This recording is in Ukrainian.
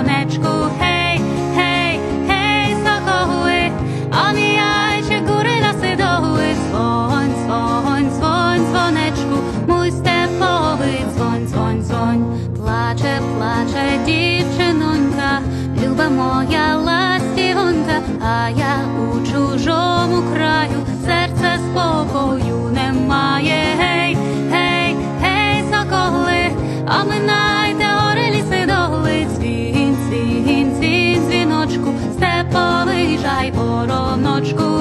skowroneczku. Hej, hej, hej, sokoły, omijajcie góry, lasy, doły, dzwoń, dzwoń, dzwoń, dzwoneczku, mój stepowy dzwoń, dzwoń, dzwoń. Плаче, плаче дівчинонька, люба моя ластівонька, а я у чужому краю, серця спокою немає. Гей, гей, гей, соколи, оминайте дзвіночку, вороночку,